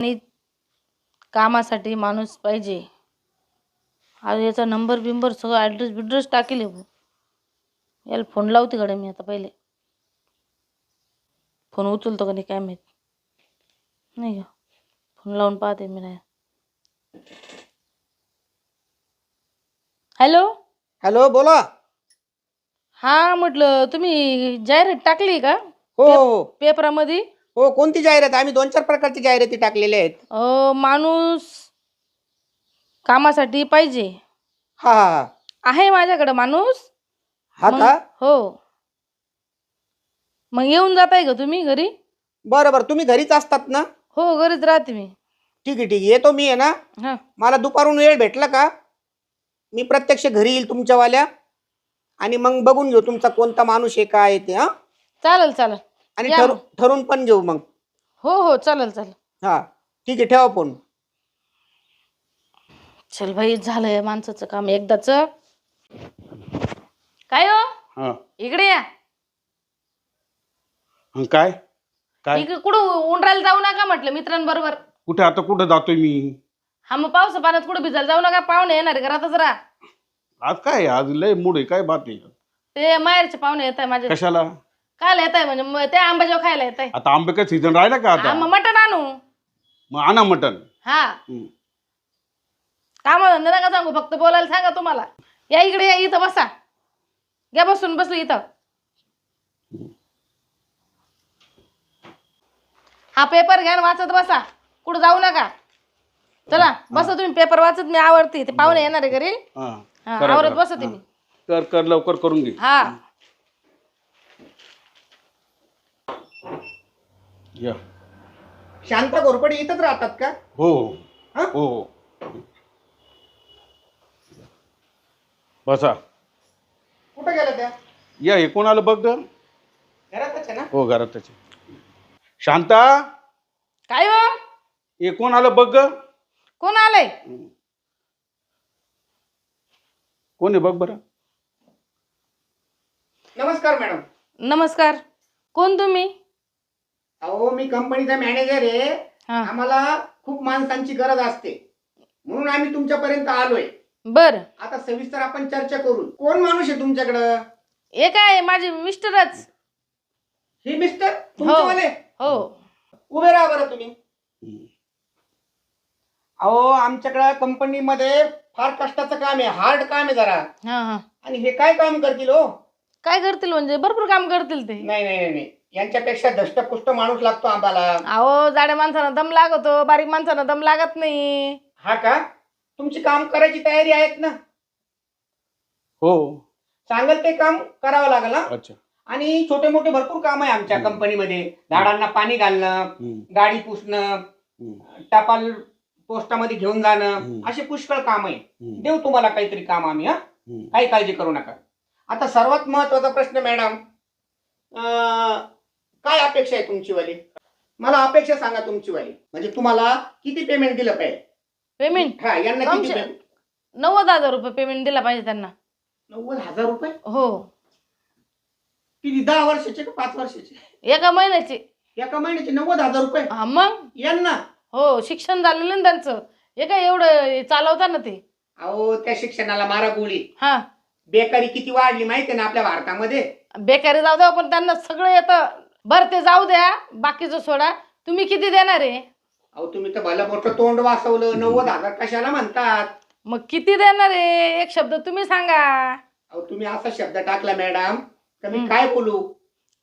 आणि कामासाठी माणूस पाहिजे. आज याचा नंबर बिंबर सगळं ॲड्रेस बिड्रेस टाकेल. याला फोन लावते कडे मी आता पहिले. फोन उचलतो का नाही काय माहीत. नाही फोन लावून पाहते मी नाही हॅलो हॅलो बोला. हा म्हटलं तुम्ही जाहिरात टाकली का? हो हो. पेपरामध्ये हो कोणती जाहिरात? आम्ही दोन चार प्रकारची जाहिराती टाकलेल्या आहेत. अं, माणूस कामासाठी पाहिजे. हा हा हा. आहे माझ्याकडे माणूस. हा मग- का? हो. मग येऊन जाताय का तुम्ही घरी? बरं बरं. तुम्ही घरीच असतात ना? हो घरीच राहते मी. ठीक आहे ठीक आहे. येतो मी आहे ना. हा. मला दुपारून वेळ भेटला का? मी प्रत्यक्ष घरी येईल तुमच्यावाल्या. आणि मग बघून घेऊ तुमचा कोणता माणूस आहे काय आहे ते हा? चालेल चालेल. आणि या. ठरू मग. ठरून पण घेऊ मग. हो हो चालेल चालेल. हा ठीक आहे ठेवा फोन. चल भाई झालंय माणसाचं काम एकदाच. काय हो? हा. इकडे या. हं, काय? काय? इकडे कुठं उंडरायला जाऊ नका म्हटलं मित्रांबरोबर. कुठे आता कुठं जातोय मी? हा मग पावसा पाण्यात कुठं भिजायला जाऊ नका पाहुणे येणार आहे, घरातच राहा. आज काय आज लय मूड आहे काय बात आहे? ते माहेरचे पाहुणे येत आहे माझे. कशाला? खायला येत आहे म्हणजे मग ते आंबाजेव खायला येत आहे आता आंबे काय सीझन राहिला का आता? मटण आणू. मग आणा मटन हा. काम धंदे नका सांगू फक्त बोलायला सांगा तुम्हाला. या इकडे या इथं बसा. घ्या बसून बसलो इथं. हा पेपर घ्या आणि वाचत बसा. कुठं जाऊ नका. चला बसा तुम्ही. पेपर वाचत मी आवडते. ते पाहुणे येणार आहे घरी. हा. हा, करा, आवरत करा. बसते हा. मी कर कर लवकर करून घे. हा. या. शांत घोरपडे इथंच राहतात का? हो. हा? हो. हो बसा. कुठं गेल्या त्या? या हे कोण आलं बघ ग घरातच आहे ना? हो घरात त्याचे शांता? काय हो? हे कोण आलं बघ ग कोण आलंय? कोण आहे बघ बरं? नमस्कार मॅडम. नमस्कार. कोण तुम्ही? अहो मी कंपनीचा मॅनेजर आहे. हा. आम्हाला खूप माणसांची गरज असते. म्हणून आम्ही तुमच्यापर्यंत आलोय. बर. आता सविस्तर आपण चर्चा करू. कोण माणूस आहे तुमच्याकडं? हे काय माझे मिस्टरच. हे मिस्टर? तुमच्यावाले? हो. उभे राहा बरं तुम्ही. हं. अहो आमच्याकडं कंपनीमध्ये फार कष्टाचं काम आहे. हार्ड काम आहे जरा. हा हा. आणि हे काय काम करतील हो? काय करतील म्हणजे? भरपूर काम करतील ते. नाही नाही नाही, नाही. यांच्यापेक्षा धष्टपुष्ट माणूस लागतो आम्हाला अहो जाड्या माणसानं दम लागतो बारीक माणसानं दम लागत नाही. हा का? तुमची काम करायची तयारी आहेत ना? हो. सांगल ते काम करावं लागेल हा? अच्छा. आणि छोटे मोठे भरपूर काम आहे आमच्या हम्म. कंपनीमध्ये. झाडांना पाणी घालणं हं, गाडी पुसणं टपाल पोस्टामध्ये घेऊन जाणं हम्म. असे पुष्कळ काम आहे हं, देऊ तुम्हाला काहीतरी काम आम्ही हा. काही काळजी करू नका. आता सर्वात महत्त्वाचा प्रश्न मॅडम अपेक्षा आहे तुमची वाली? मला अपेक्षा सांगा तुमची वाली. म्हणजे तुम्हाला किती पेमेंट दिलं पाहिजे? पेमेंट हा यांना किती आमच्या- payment? नव्वद हजार रुपये पेमेंट दिला पाहिजे त्यांना. नव्वद हजार रुपये? हो. किती दहा वर्षाचे का पाच वर्षाचे? एका महिन्याचे. एका महिन्याचे नव्वद हजार रुपये? हा मग? यांना? हो शिक्षण झालेलं ना त्यांचं. हे काय एवढं चालवता ना ते? अहो त्या शिक्षणाला मारा गोळी. हा. बेकारी किती वाढली माहितीये ना आपल्या भारतामध्ये? बेकारी जाऊ द्या पण त्यांना सगळं येतं. बरं ते जाऊ द्या. बाकीचं सोडा. तुम्ही किती देणार आहे? अहो तुम्ही तर भलं मोठं तोंड वाचवलं नव्वद हजार कशाला म्हणतात? मग किती देणार आहे? एक शब्द तुम्ही सांगा. अहो तुम्ही असा शब्द टाकला मॅडम तर मी हं. काय बोलू?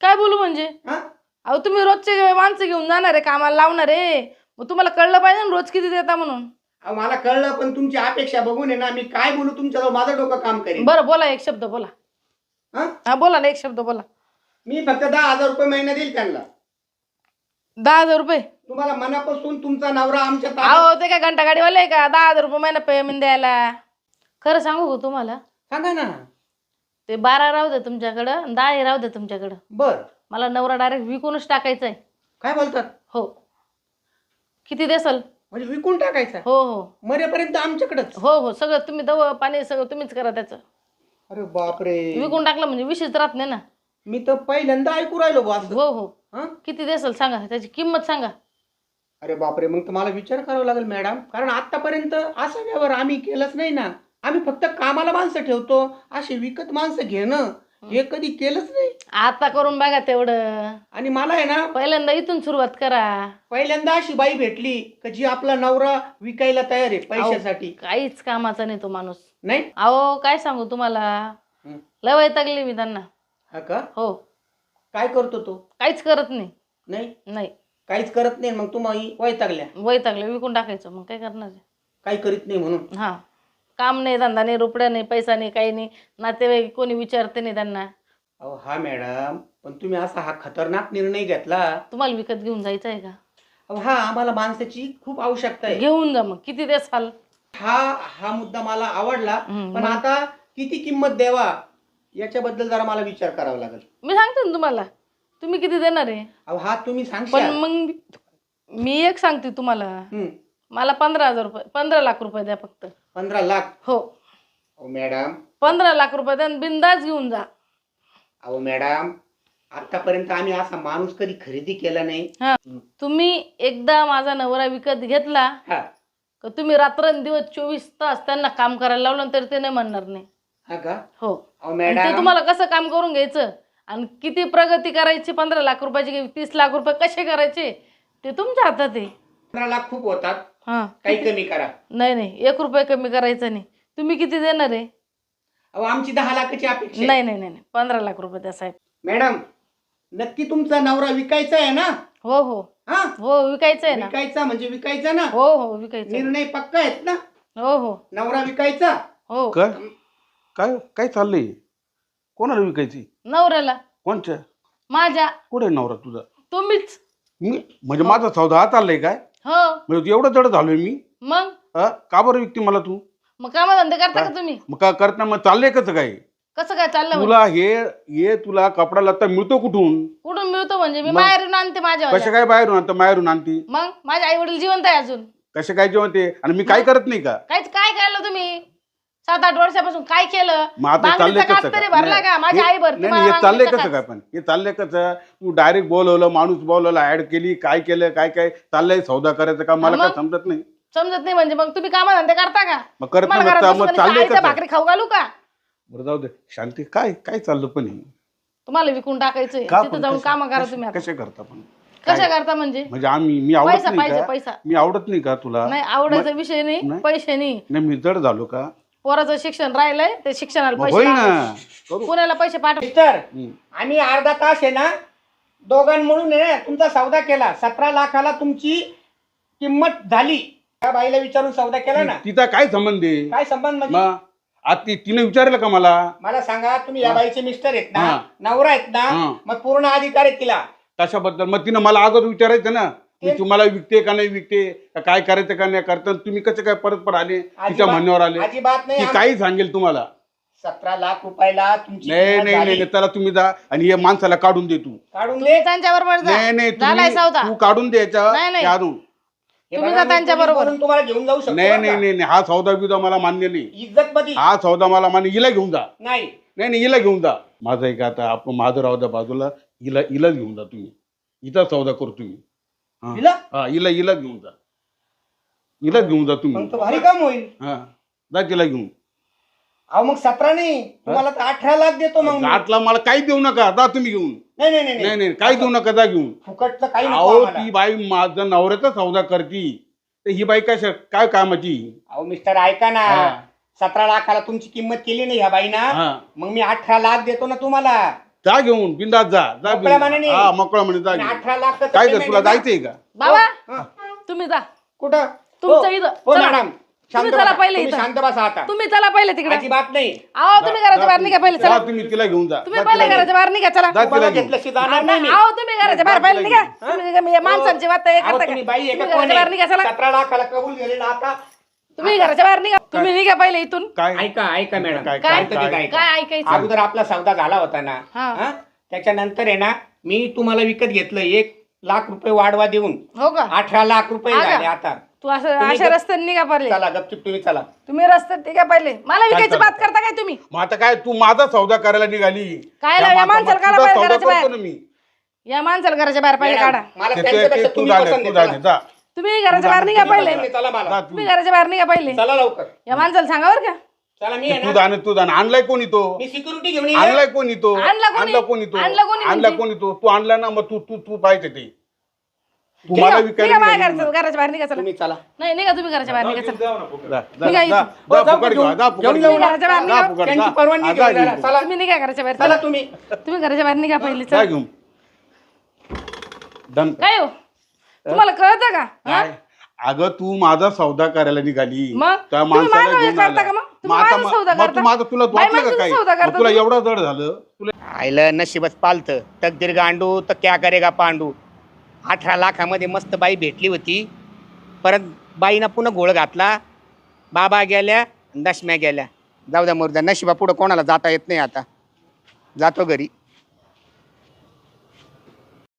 काय बोलू म्हणजे? हा? अहो तुम्ही रोजचे माणसं घेऊन जाणार आहे कामाला लावणार आहे. मग तुम्हाला कळलं पाहिजे ना रोज किती देता म्हणून. अहो मला कळलं पण तुमची अपेक्षा बघून आहे ना मी काय बोलू? तुमच्याजवळ माझं डोकं काम करेन बरं बोला एक शब्द बोला. हा? हा बोला ना एक शब्द बोला. मी फक्त दहा हजार रुपये महिना देईल त्यांना. दहा हजार रुपये? तुम्हाला मनापासून तुमचा नवरा आमच्या ताब्यात- अहो ते काय घंटा गाडीवाले आहे का? दहा हजार रुपये महिना पेमेंट द्यायला. खरं सांगू का तुम्हाला? सांगा ना. ते बारा राहू दे तुमच्याकडं आणि दहा हे राहू दे तुमच्याकडं. बर. मला नवरा डायरेक्ट विकूनच टाकायचा आहे काय बोलतात? हो. किती देसाल? म्हणजे विकून टाकायचा? हो हो. मरेपर्यंत आमच्याकडेच? हो हो. सगळं तुम्ही दव पाणी सगळं तुम्हीच करा त्याचं. अरे बापरे. विकून टाकलं म्हणजे विषयच राहत नाही ना. मी तर पहिल्यांदा ऐकू राहिलो बॉस हो हो. हा? किती देसाल सांगा त्याची किंमत सांगा. अरे बापरे मग तर मला विचार करावा लागेल मॅडम. कारण आतापर्यंत असा व्यवहार आम्ही केलंच नाही ना. आम्ही फक्त कामाला माणसं ठेवतो असे विकत माणसं घेणं हे कधी केलंच नाही. आता करून बघा तेवढं. आणि मला आहे ना पहिल्यांदा इथून सुरुवात करा. पहिल्यांदा अशी बाई भेटली का जी आपला नवरा विकायला तयार आहे पैशासाठी. काहीच कामाचा नाही तो माणूस. नाही? अहो काय सांगू तुम्हाला? हं. लय वैतागली मी त्यांना. हा का? हो. काय करतो तो? काहीच करत नाही. नाही? नाही. काहीच करत नाही मग तुम्हाला वैतागल्या. वैतागले विकून टाकायचं मग काय करणार? काही करीत नाही म्हणून. हा. काम नाही धंदा नाही रुपड्या नाही पैसा नाही काही नाही. नातेवाईक कोणी विचारते नाही त्यांना. अहो हा मॅडम पण तुम्ही असा हा खतरनाक निर्णय घेतला. तुम्हाला विकत घेऊन जायचं आहे का? अहो हा आम्हाला माणसाची खूप आवश्यकता आहे. घेऊन जा मग किती देसाल हा हा मुद्दा मला आवडला. हम्म, पण मग? आता किती किंमत द्यावा? याच्याबद्दल जरा मला विचार करावा लागेल. मी सांगते ना तुम्हाला. तुम्ही किती देणार आहे? अहो हा तुम्ही पण सांगशाल मग मी- एक सांगते तुम्हाला. मला पंधरा हजार रुपये पंधरा लाख रुपये द्या फक्त. पंधरा लाख? हो. अहो मॅडम. पंधरा लाख रुपये द्या बिंदाच घेऊन जा. अहो मॅडम आतापर्यंत आम्ही असा माणूस कधी खरेदी केला नाही. हा. तुम्ही एकदा माझा नवरा विकत घेतला हा. का तुम्ही रात्रंदिवस चोवीस तास त्यांना काम करायला लावलं तरी ते नाही म्हणणार नाही. हा का? हो. अहो आणि ते मॅडम. तुम्हाला कसं काम करून घ्यायचं? आणि किती प्रगती करायची? पंधरा लाख रुपयाची की तीस लाख रुपये कसे करायचे? ते तुमच्या हातात आहे. पंधरा लाख खूप होतात. हा. काही कमी करा. नाही नाही. एक रुपये कमी करायचं नाही. तुम्ही किती देणार आहे? अहो आमची दहा लाखाची अपेक्षा आहे. नाही नाही नाही नाही. पंधरा लाख रुपये द्या साहेब. मॅडम नक्की तुमचा नवरा विकायचा आहे ना? हो हो. हा? हो विकायचं आहे ना. विकायचा म्हणजे विकायचा ना? हो हो विकायचं आहे. निर्णय पक्का आहेत ना? हो हो. नवरा विकायचा? हो. काय काय चाललंय? कोणाला विकायची? नवऱ्याला. कोणच्या? माझ्या. कुठे नवरा तुझा? तुम्हीच. मी? म्हणजे माझा सौदा हा चाललाय काय? हो. म्हणजे एवढं जड झालोय मी? मग? का बरं विकते मला तू? मग कामधंदे करता का तुम्ही? मग का करता मग चाललंय कसं काय? कसं काय चाललं म्हणजे? तुला हे हे तुला कपडा लत्ता मिळतो कुठून? कुठून मिळतो म्हणजे? मी मग? बाहेरून आणते माझ्या कशा काय बाहेरून आणतं? बाहेरून आणती? मग? माझे आई वडील जिवंत आहे अजून. कशा काय जेवण ते आणि मी काय करत नाही का? काहीच काय केलं तुम्ही? सात आठ वर्षापासून काय केलं? मग आता चाललंय बांगडीचा कसं तरी काय भरला का? माझी आई भरती नाही मला नाही, हे चाललंय कसं काय. पण? हे चाललंय कसं? तू डायरेक्ट बोलवलं माणूस बोलवला ऍड केली काय केलं काय काय? चाललंय सौदा करायचं का मला काय मग? समजत नाही. समजत नाही म्हणजे मग तुम्ही कामधंदे करता का? मग करत नाही घरात मग बसून मग आणि चाललंय आईच्या कसं? भाकरी खाऊ घालू का? बरं जाऊ दे. शांती काय काय चाललं पण हे? तुम्हाला विकून टाकायचंय. का तिथं पण जाऊन काम करा तुम्ही आता. कशा करता पण? कशा करता म्हणजे? म्हणजे आम्ही मी आवडत पैसा नाही पाहिजे का? पैसा. मी आवडत नाही का तुला? नाही आवडायचा विषय नाही नाही. पैसे नाही. नाही मी जड झालो का? पोराचं शिक्षण राहिलंय ते शिक्षणाला पैसे होईल ना लागतात. करू. पुण्याला पैसे पाठव. मिस्टर हम्म. आम्ही अर्धा तास आहे ना दोघांमळून आहे ना तुमचा सौदा केला. सतरा लाखाला तुमची किंमत झाली. त्या बाईला विचारून सौदा केला ना. तिचा काय संबंध आहे? काय संबंध म्हणजे? मग आज ती तिने विचारलं का मला? मला सांगा तुम्ही या बाईचे मिस्टर आहेत ना हा. नवरा आहेत ना हा. मग पूर्ण अधिकार आहेत तिला. कशाबद्दल मग तिनं मला अगोदर विचारायचं ना. मी तुम्हाला विकते का नाही विकते का काय करायचं का नाही करता तुम्ही कसं काय परत परत आले तिच्या म्हणण्यावर आले. अजिबात नाही ती आम- काही सांगेल तुम्हाला. सतरा लाख रुपयाला तुमची नाही किंमत नाही झाली. नाही त्याला तुम्ही जा आणि हे माणसाला काढून दे तू. काढून तुम्ही दे. त्यांच्या बरोबर नाही नाही झालाय तुम्ही- सौदा. तू काढून द्यायचा नाही, नाही. काढून हे तुम्ही बघा, जा मी त्यांच्या पोलीस बरोबर. तुम्हाला घेऊन जाऊ शकतो नाही बरं नाही का? नाही नाही, हा सौदा बिदा मला मान्य नाही. हा सौदा मला मान्य हिला घेऊन जा. नाही. नाही नाही हिला घेऊन जा. माझं एक आता आपण माझं राहू द्या बाजूला हिला हिलाच घेऊन जा तुम्ही. हिचा सौदा करू तुम्ही. हिला? हा हिला हिला घेऊन जा. हिला घेऊन जा मग तुम्ही तो भारी काम होईल. हा जा तिला घेऊन. अहो मग सतरा नाही तुम्हाला तर अठरा लाख देतो मग मी. आठला मला काही देऊ नका जा तुम्ही घेऊन. नाही नाही नाही, नाही नाही नाही. काही देऊ नका जा घेऊन. फुकटचं काही नको अहो आम्हाला. ती बाई माझं नवऱ्याचा सौदा करती. तर ही बाई काय काय कामाची? अहो मिस्टर ऐका ना. हा. सतरा लाखाला तुमची किंमत केली नाही ह्या बाईना. हा. मग मी अठरा लाख देतो ना तुम्हाला. जा घेऊन बिंदात जा. जा मोकळ्या घेऊन. मनाने. हा मोकळा म्हणे जा आणि घेऊन. अठरा लाख तर काय कर payment तुला आहे. जायचंय का? बाबा हा. तुम्ही जा. कुठं? तुमचं हो. इथं. हो चला. मॅडम. शांत तुम्ही चला बसा. पहिले तुम्ही इथं. शांत बसा आता. तुम्ही चला पहिले तिकडे. अजिबात नाही. अहो तुम्ही घराच्या बाहेर निघा पहिले जा चला तुम्ही तिला घेऊन जा. तुम्ही जा पहिले तिला घराच्या बाहेर निघा चला. जा तुम्हाला तिला घेऊन. घेतल्याशी जाणार नाही मी. अहो तुम्ही घराच्या बाहेर पहिले निघा. तुम्ही निघा, मी माणसांची वाट हे अहो, करता का? तुम्ही बाई तुम्ही एका घराच्या कोण बाहेर निघा चला. सतरा लाखाला कबूल केलेला आता. तुम्ही घराच्या बाहेर निघा. तुम्ही निघा पहिले इथून. काय ऐका ऐका मॅडम. काय- काय- ऐकायचं? अगोदर आपला सौदा झाला होता ना. हा. हा? त्याच्यानंतर आहे ना मी तुम्हाला विकत घेतलं. एक लाख रुपये वाढवा देऊन. हो का? अठरा लाख रुपये हा का? झाले आता. तू असं तुम्ही अशा गप- रस्त्याने निघा पहिले. चला गपचूप तुम्ही चला. तुम्ही रस्त्यात निघा पहिले. मला विकायची बात. करता काय तुम्ही? मग आता काय तू माझा सौदा करायला निघाली. काय या माणसा- माणसाला काढा तुझा बाहेर सौदा घराच्या करतो बाहेर. ना मी. या माणसाला घराच्या बाहेर पहिले मॅडम, काढा. मला ते- ते- त्यांच्यापेक्षा ते तू तुम्ही झाले पसंत तू आहे, झाले चला. जा. तुम्ही घराच्या बाहेर निघा पहिले. तुम्ही चला मला. जा तुम्ही तू घराच्या बाहेर निघा पहिले. चला लवकर. या माणसाला सांगा बरं का. चला मी आहे तू ना दान तू दान आणलाय कोणी तो मी सिक्युरिटी घेऊन येईल आणलाय कोणी तो आणला कोणी? आणला कोणी तो आणला कोणी आणला म्हणजे? कोणी तो तू आणला ना मग तू तू तू पाहिजे ते. तू निघा मला निघा विकायला बाहेर घराच्या बाहेर निघा चला. तुम्ही चला. नाही निघा तुम्ही घराच्या बाहेर निघा चला. जा, जा, निघा जा, इथून. जा, जाऊ फुकट घेऊन- जा, फुकट. घराच्या बाहेर जा, निघा. फुकट, त्यांची जा. परवानगी हा, घेऊन जा, जायला. घेऊन. चला. तुम्ही निघा घराच्या बाहेर चला. चला तुम्ही. तुम्ही घराच्या बाहेर निघा पहिले जा चला घेऊन. काय हो? तुम्हाला कळतं का हा? काय? अगं तू माझा सौदा करायला निघाली मग? त्या तुम्ही माणसाला माझा घेऊन करता आला. का मग? तुम्ही मग आता माझा मग- सौदा मग तू करता? माझं तुला बाई, वाटलं मग का तुम्ही काय सौदा मग करता तुला तुम्ही? एवढं जड झालं तुला आईलं नशिबच पालतं तकदीर गांडू तर क्या करेगा पांडू अठरा लाखामध्ये मस्त बाई भेटली होती परत बाईनं पुन्हा घोळ घातला बाबा गेल्या दशम्या गेल्या जाऊ द्या मुर्द्या नशिबा पुढं कोणाला जाता येत नाही आता जातो घरी